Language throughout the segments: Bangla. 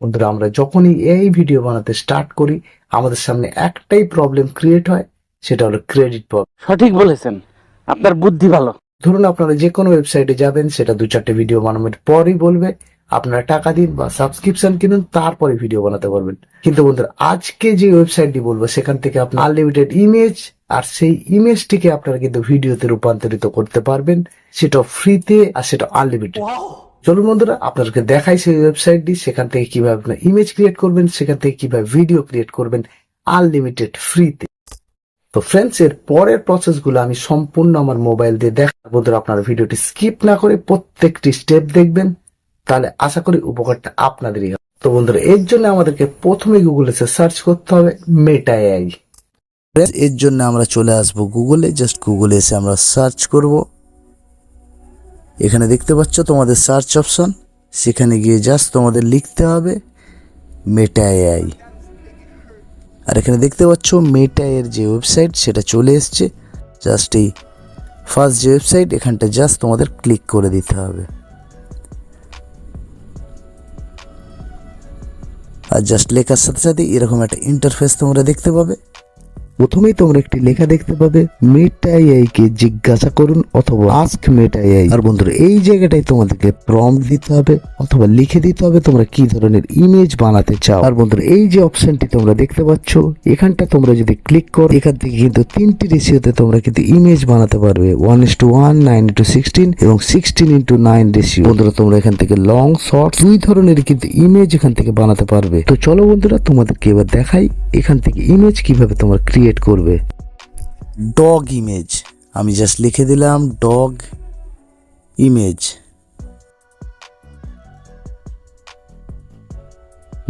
বন্ধুরা আমরা যখনই এই ভিডিও বানাতে স্টার্ট করি আমাদের সামনে একটাই প্রবলেম ক্রিয়েট হয় সেটা হলো ক্রেডিট প্রবলেম সঠিক বলেছেন। আপনার বুদ্ধি ভালো। ধরুন আপনারা যে কোনো ওয়েবসাইটে যাবেন সেটা দু চারটে ভিডিও বানানোর পরই বলবে আপনারা টাকা দিন বা সাবস্ক্রিপশন কিনুন তারপরে ভিডিও বানাতে পারবেন। কিন্তু বন্ধুরা আজকে যে ওয়েবসাইটটি বলব সেখান থেকে আপনার আনলিমিটেড ইমেজ আর সেই ইমেজটিকে আপনারা কিন্তু ভিডিওতে রূপান্তরিত করতে পারবেন সেটা ফ্রিতে আর সেটা আনলিমিটেড চলুন বন্ধুরা, আপনাদেরকে দেখাই সেই ওয়েবসাইটটি সেখান থেকে কীভাবে আপনার ইমেজ ক্রিয়েট করবেন, সেখান থেকে কীভাবে ভিডিও ক্রিয়েট করবেন আনলিমিটেড ফ্রিতে তো ফ্রেন্ডস এর পরের প্রসেসগুলো আমি সম্পূর্ণ আমার মোবাইল দিয়ে দেখা বন্ধুরা, আপনারা ভিডিওটি স্কিপ না করে প্রত্যেকটি স্টেপ দেখবেন। তাহলে আশা করি উপকারটা আপনাদেরই হবে। তো বন্ধুরা, এর জন্য আমাদেরকে প্রথমে গুগলে সার্চ করতে হবে মেটা এআই এর জন্য আমরা চলে আসব গুগলে জাস্ট গুগলে এসে আমরা সার্চ করব। এখানে দেখতে পাচ্ছ তোমাদের সার্চ অপশন সেখানে গিয়ে জাস্ট তোমাদের লিখতে হবে মেটা এআই আর এখানে দেখতে পাচ্ছ মেটা এর যে ওয়েবসাইট সেটা চলে এসছে। জাস্ট এই ফার্স্ট যে ওয়েবসাইট এখানটা জাস্ট তোমাদের ক্লিক করে দিতে হবে। আর জাস্ট লেখার সাথে সাথে এরকম একটা ইন্টারফেস তোমরা দেখতে পাবে। প্রথমেই তোমরা একটি লেখা দেখতে পাবে মেটা এআই কে জিজ্ঞাসা করুন অথবা আস্ক মেটা এআই আর বন্ধুরা, এই জায়গাটায় তোমাদেরকে প্রম দিতে হবে অথবা লিখে দিতে হবে তোমরা কি ধরনের ইমেজ বানাতে চাও। আর বন্ধুরা, এই যে অপশনটি তোমরা দেখতে পাচ্ছ, এখানটা তোমরা যদি ক্লিক করো, এখান থেকে কিন্তু তিনটি রেশিওতে তোমরা কিন্তু ইমেজ বানাতে পারবে। One is two one nine into sixteen এবং সিক্সটিন ইন্টু নাইন রেশিও বন্ধুরা, তোমরা এখান থেকে লং শর্ট দুই ধরনের কিন্তু ইমেজ এখান থেকে বানাতে পারবে। তো চলো বন্ধুরা, তোমাদেরকে এবার দেখাই এখান থেকে ইমেজ কীভাবে তোমরা ক্রিয়েট করবে? ডগ ইমেজ আমি জাস্ট লিখে দিলাম ডগ ইমেজ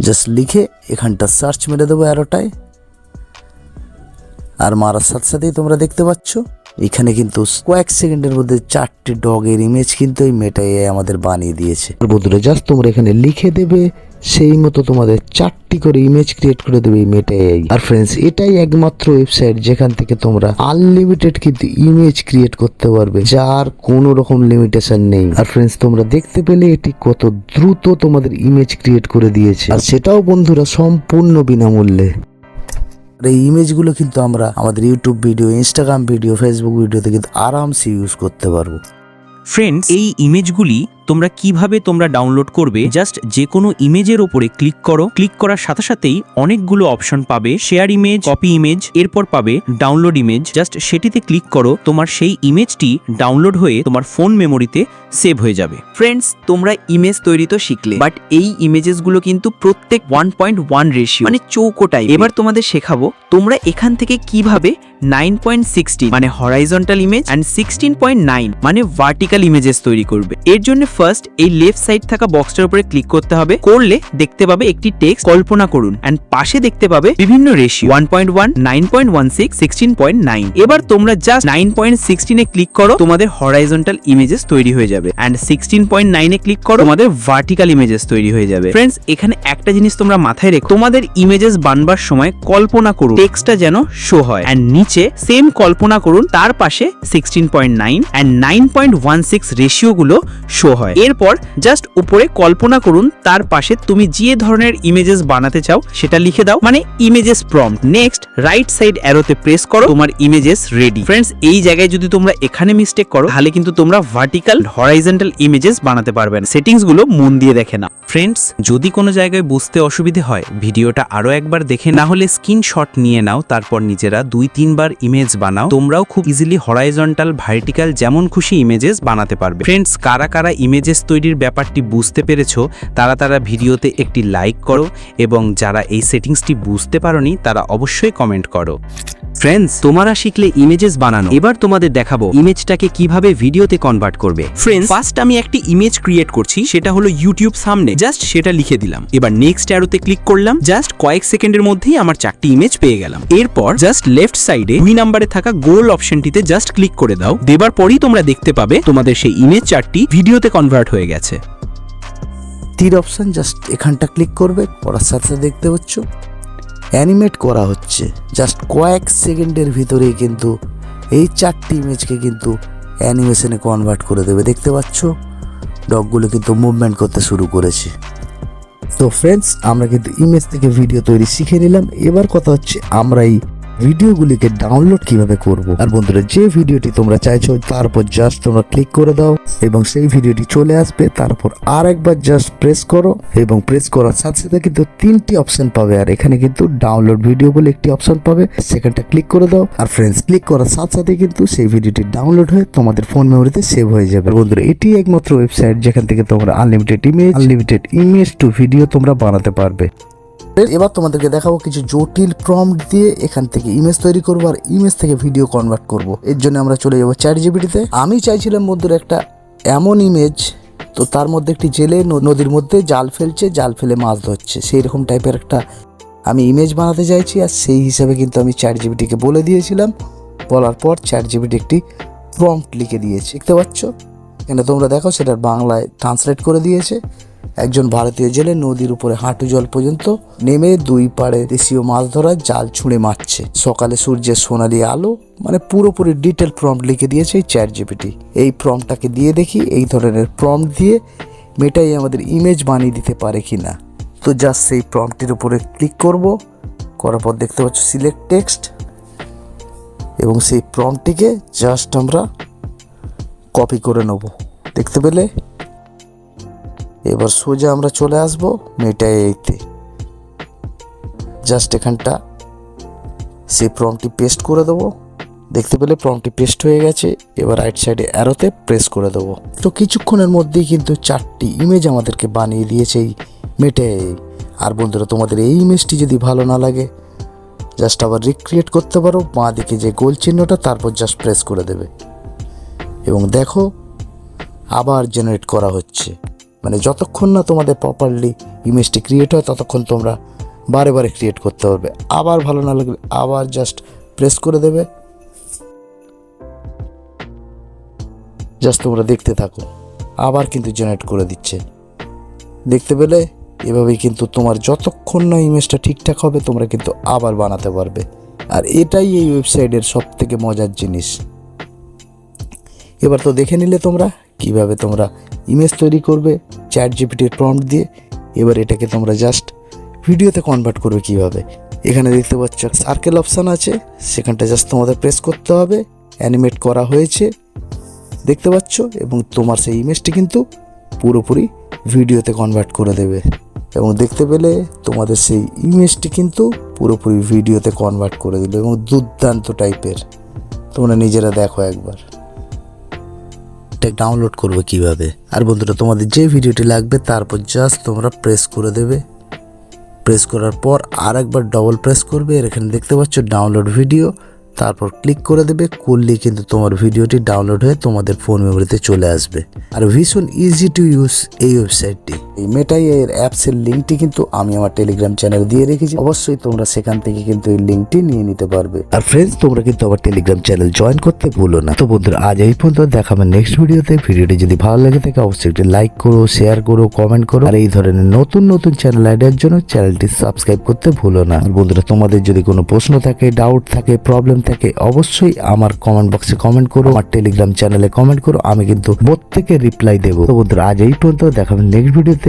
জাস্ট লিখে এখানটা সার্চ মেরে দেবো অ্যারোটায় আর মারার সাথে সাথেই তোমরা দেখতে পাচ্ছ। এখানে কিন্তু কয়েক সেকেন্ডের মধ্যে চারটি ডগের ইমেজ কিন্তু এই মেটাই আমাদের বানিয়ে দিয়েছে। বন্ধুরা জাস্ট তোমরা এখানে লিখে দেবে, সেই মতো তোমাদের চারটি করে ইমেজ ক্রিয়েট করে দেবে মেটাই আর ফ্রেন্ডস এটাই একমাত্র ওয়েবসাইট যেখান থেকে তোমরা আনলিমিটেড কিন্তু ইমেজ ক্রিয়েট করতে পারবে, যার কোনো রকম লিমিটেশন নেই। আর ফ্রেন্ডস তোমরা দেখতে পেলে এটি কত দ্রুত তোমাদের ইমেজ ক্রিয়েট করে দিয়েছে। আর সেটাও বন্ধুরা সম্পূর্ণ বিনামূল্যে। আর এই ইমেজগুলো কিন্তু আমরা আমাদের YouTube video Instagram video Facebook ভিডিওতে কিন্তু আরামসে ইউজ করতে পারব। ফ্রেন্ডস এই ইমেজগুলি তোমরা কীভাবে তোমরা ডাউনলোড করবে জাস্ট যে কোনো ইমেজের ওপরে ক্লিক করো। ক্লিক করার সাথে সাথেই অনেকগুলো অপশন পাবে। শেয়ার ইমেজ কপি ইমেজ এরপর পাবে ডাউনলোড ইমেজ জাস্ট সেটিতে ক্লিক করো, তোমার সেই ইমেজটি ডাউনলোড হয়ে তোমার ফোন মেমোরিতে সেভ হয়ে যাবে। ফ্রেন্ডস তোমরা ইমেজ তৈরি তো শিখলে বাট এই ইমেজেসগুলো কিন্তু প্রত্যেক ওয়ান পয়েন্ট ওয়ান রেশিও মানে চৌকো টাইপ এবার তোমাদের শেখাবো, তোমরা এখান থেকে কীভাবে নাইন পয়েন্ট সিক্সটিন মানে horizontal image and sixteen point nine মানে ভার্টিক্যাল ইমেজেস তৈরি করবে। এর জন্য ফার্স্ট এই লেফট সাইড থাকা বক্সটার উপরে ক্লিক করতে হবে। করলে দেখতে পাবে একটি টেক্সট কল্পনা করুন অ্যান্ড পাশে দেখতে পাবে বিভিন্ন ratio one point one nine point one six sixteen point nine এবার তোমরা জাস্ট নাইন পয়েন্ট সিক্সটিনে ক্লিক করো, তোমাদের হরাইজন্টাল ইমেজেস তৈরি হয়ে যাবে অ্যান্ড সিক্সটিন পয়েন্ট নাইনে ক্লিক করো, তোমাদের ভার্টিক্যাল ইমেজেস তৈরি হয়ে যাবে। ফ্রেন্ডস এখানে একটা জিনিস তোমরা মাথায় রেখো, তোমাদের ইমেজেস বানবার সময় কল্পনা করুন টেক্সটটা যেন শো হয় অ্যান্ড নিচে সেম কল্পনা করুন, তার পাশে sixteen point nine and nine point one six ratio গুলো শো হয়। এরপর জাস্ট উপরে কল্পনা করুন, তার পাশে তুমি যে ধরনের ইমেজেস বানাতে চাও, সেটা লিখে দাও। মানে images prompt next right side অ্যারোতে প্রেস করো, তোমার ইমেজেস রেডি ফ্রেন্ডস এই জায়গায় যদি তোমরা এখানে মিস্টেক করো, তাহলে কিন্তু তোমরা ভার্টিক্যাল হরাইজন্টাল ইমেজেস বানাতে পারবে না। সেটিংসগুলো মন দিয়ে দেখে না ফ্রেন্ডস যদি কোনো জায়গায় বুঝতে অসুবিধে হয়, ভিডিওটা আরও একবার দেখে না হলে স্ক্রিনশট নিয়ে নাও, তারপর নিজেরা দুই, তিনবার ইমেজ বানাও। তোমরাও খুব ইজিলি হরাইজন্টাল ভার্টিক্যাল যেমন খুশি ইমেজেস বানাতে পারবে। ফ্রেন্ডস কারা কারা ইমেজেস তৈরির ব্যাপারটি বুঝতে পেরেছ, তারা তারা ভিডিওতে একটি লাইক করো এবং যারা এই সেটিংসটি বুঝতে পারোনি, তারা অবশ্যই কমেন্ট করো। ফ্রেন্ডস, তোমরা শিখলে ইমেজেস বানানো। এবার তোমাদের দেখাবো ইমেজটাকে কীভাবে ভিডিওতে কনভার্ট করবে। ফ্রেন্ডস, ফার্স্ট আমি একটি ইমেজ ক্রিয়েট করছি, সেটা হলো ইউটিউব সামনে। জাস্ট সেটা লিখে দিলাম। এবার নেক্সট অ্যারোতে ক্লিক করলাম। জাস্ট কয়েক সেকেন্ডের মধ্যেই আমার চারটি ইমেজ পেয়ে গেলাম। এরপর জাস্ট লেফট সাইডে দুই নাম্বারে থাকা গোল অপশনটিতে জাস্ট ক্লিক করে দাও। দেবার পরই তোমরা দেখতে পাবে তোমাদের সেই ইমেজ চারটি ভিডিওতে কনভার্ট হয়ে গেছে। তীর অপশান জাস্ট এখানটা ক্লিক করবে করার সাথে দেখতে পাচ্ছ। অ্যানিমেট করা হচ্ছে। জাস্ট কয়েক সেকেন্ডের ভিতরেই কিন্তু এই চারটি ইমেজকে কিন্তু অ্যানিমেশনে কনভার্ট করে দেবে। দেখতে পাচ্ছ? ডগগুলো কিন্তু মুভমেন্ট করতে শুরু করেছে। তো ফ্রেন্ডস আমরা কিন্তু ইমেজ থেকে ভিডিও তৈরি শিখে নিলাম। এবার কথা হচ্ছে আমরা এই ভিডিওগুলিকে ডাউনলোড কীভাবে করব? আর বন্ধুরা, যে ভিডিওটি তোমরা চাইছো, তারপর জাস্ট তোমরা ক্লিক করে দাও এবং সেই ভিডিওটি চলে আসবে। তারপর আর একবার জাস্ট প্রেস করো এবং প্রেস করার সাথে সাথে কিন্তু তিনটি অপশন পাবে। আর এখানে কিন্তু ডাউনলোড ভিডিও বলে একটি অপশন পাবে। সেখানটা ক্লিক করে দাও। আর ফ্রেন্ডস ক্লিক করার সাথে সাথে কিন্তু সেই ভিডিওটি ডাউনলোড হয়ে তোমাদের ফোন মেমোরিতে সেভ হয়ে যাবে। বন্ধুরা, এটি একমাত্র ওয়েবসাইট যেখান থেকে তোমরা unlimited image unlimited image to video তোমরা বানাতে পারবে। এবার তোমাদেরকে দেখাবো কিছু জটিল প্রম্পট দিয়ে এখান থেকে ইমেজ তৈরি করব আর ইমেজ থেকে ভিডিও কনভার্ট করব। এর জন্য আমরা চলে যাব চ্যাট জিবিটিতে আমি চাইছিলাম মধ্যে একটা এমন ইমেজ তো তার মধ্যে একটি জেলে নদীর মধ্যে জাল ফেলছে, জাল ফেলে মাছ ধরছে। সেই রকম টাইপের একটা আমি ইমেজ বানাতে চাইছি আর সেই হিসাবে কিন্তু আমি চ্যাট জিবিটিকে বলে দিয়েছিলাম। বলার পর চ্যাট জিবিটি একটি প্রম্পট লিখে দিয়েছে। দেখতে পাচ্ছ? এখানে তোমরা দেখো সেটার বাংলায় ট্রান্সলেট করে দিয়েছে। একজন ভারতীয় জেলে নদীর উপরে হাঁটু জল পর্যন্ত নেমে দুই পাড়ে দেশীয় মাছ ধরার জাল ছুঁড়ে মারছে। সকালে সূর্যের সোনালি আলো মানে পুরোপুরি ডিটেল প্রম্পট লিখে দিয়েছে এই চ্যাট জিপিটি এই প্রম্পটটাকে দিয়ে দেখি, এই ধরনের প্রম্পট দিয়ে মেটাই আমাদের ইমেজ বানিয়ে দিতে পারে কি না তো জাস্ট সেই প্রম্পটির উপরে ক্লিক করব, করার পর দেখতে পাচ্ছ সিলেক্ট টেক্সট এবং সেই প্রম্পটিকে জাস্ট আমরা কপি করে নেব। দেখতে পেলে? এবার সোজা আমরা চলে আসব মেটাই এইতে জাস্ট এখানটা সেই প্রমটি পেস্ট করে দেবো। দেখতে পেলে প্রমটি পেস্ট হয়ে গেছে, এবার রাইট সাইডে অ্যারোতে প্রেস করে দেবো। তো কিছুক্ষণের মধ্যেই কিন্তু চারটি ইমেজ আমাদেরকে বানিয়ে দিয়েছে এই মেটাই আর বন্ধুরা, তোমাদের এই ইমেজটি যদি ভালো না লাগে, জাস্ট আবার রিক্রিয়েট করতে পারো, বাঁ দিকে যে গোল চিহ্নটা, তারপর জাস্ট প্রেস করে দেবে। এবং দেখো, আবার জেনারেট করা হচ্ছে। মানে যতক্ষণ না তোমাদের প্রপারলি ইমেজটি ক্রিয়েট হয়, ততক্ষণ তোমরা বারে বারে ক্রিয়েট করতে পারবে। আবার ভালো না লাগলে আবার জাস্ট প্রেস করে দেবে। জাস্ট তোমরা দেখতে থাকো। আবার কিন্তু জেনারেট করে দিচ্ছে। দেখতে পেলে এভাবেই কিন্তু তোমার যতক্ষণ না ইমেজটা ঠিকঠাক হবে, তোমরা কিন্তু আবার বানাতে পারবে। আর এটাই এই ওয়েবসাইটের সব থেকে মজার জিনিস। এবার তো দেখে নিলে তোমরা কীভাবে তোমরা ইমেজ তৈরি করবে চ্যাট জিপিটির প্রম্পট দিয়ে, এবার এটাকে তোমরা জাস্ট ভিডিওতে কনভার্ট করবে কীভাবে? এখানে দেখতে পাচ্ছ সার্কেল অপশান আছে, সেখানটা জাস্ট তোমাদের প্রেস করতে হবে অ্যানিমেট করা হয়েছে, দেখতে পাচ্ছ? এবং তোমার সেই ইমেজটি কিন্তু পুরোপুরি ভিডিওতে কনভার্ট করে দেবে। এবং দেখতে পেলে তোমাদের সেই ইমেজটি কিন্তু পুরোপুরি ভিডিওতে কনভার্ট করে দিল, এবং দুর্দান্ত টাইপের তোমরা নিজেরা দেখো একবার। এটা ডাউনলোড করবে কীভাবে? আর বন্ধুরা, তোমাদের যে ভিডিওটি লাগবে, তারপর জাস্ট তোমরা প্রেস করে দেবে। প্রেস করার পর আর একবার ডবল প্রেস করবে। আর এখানে দেখতে পাচ্ছ ডাউনলোড ভিডিও তারপর ক্লিক করে দেবে। করলে কিন্তু তোমার ভিডিওটি ডাউনলোড হয়ে তোমাদের ফোন মেমোরিতে চলে আসবে। আর ভীষণ ইজি টু ইউজ এই ওয়েবসাইটটি এই মেটাই এর অ্যাপসের লিঙ্কটি কিন্তু আমি আমার টেলিগ্রাম চ্যানেল দিয়ে রেখেছি। অবশ্যই তোমরা সেখান থেকে কিন্তু এই লিঙ্কটি নিয়ে নিতে পারবে। আর ফ্রেন্ডস তোমরা কিন্তু আমার টেলিগ্রাম চ্যানেল জয়েন করতে ভুলো না। তো বন্ধুরা, আজ এই পর্যন্ত দেখা দেখাবে নেক্সট ভিডিওতে ভিডিওটি যদি ভালো লেগে থাকে, অবশ্যই একটি লাইক করো শেয়ার করো কমেন্ট করো। আর এই ধরনের নতুন নতুন চ্যানেল আইডিয়ার জন্য চ্যানেলটি সাবস্ক্রাইব করতে ভুলো না। আর বন্ধুরা, তোমাদের যদি কোনো প্রশ্ন থাকে ডাউট থাকে প্রবলেম থাকে, অবশ্যই আমার কমেন্ট বক্সে কমেন্ট করো, আমার টেলিগ্রাম চ্যানেলে কমেন্ট করো, আমি কিন্তু প্রত্যেকে রিপ্লাই দেবো। তো বন্ধুরা, আজ এই পর্যন্ত দেখাবেন নেক্সট ভিডিওতে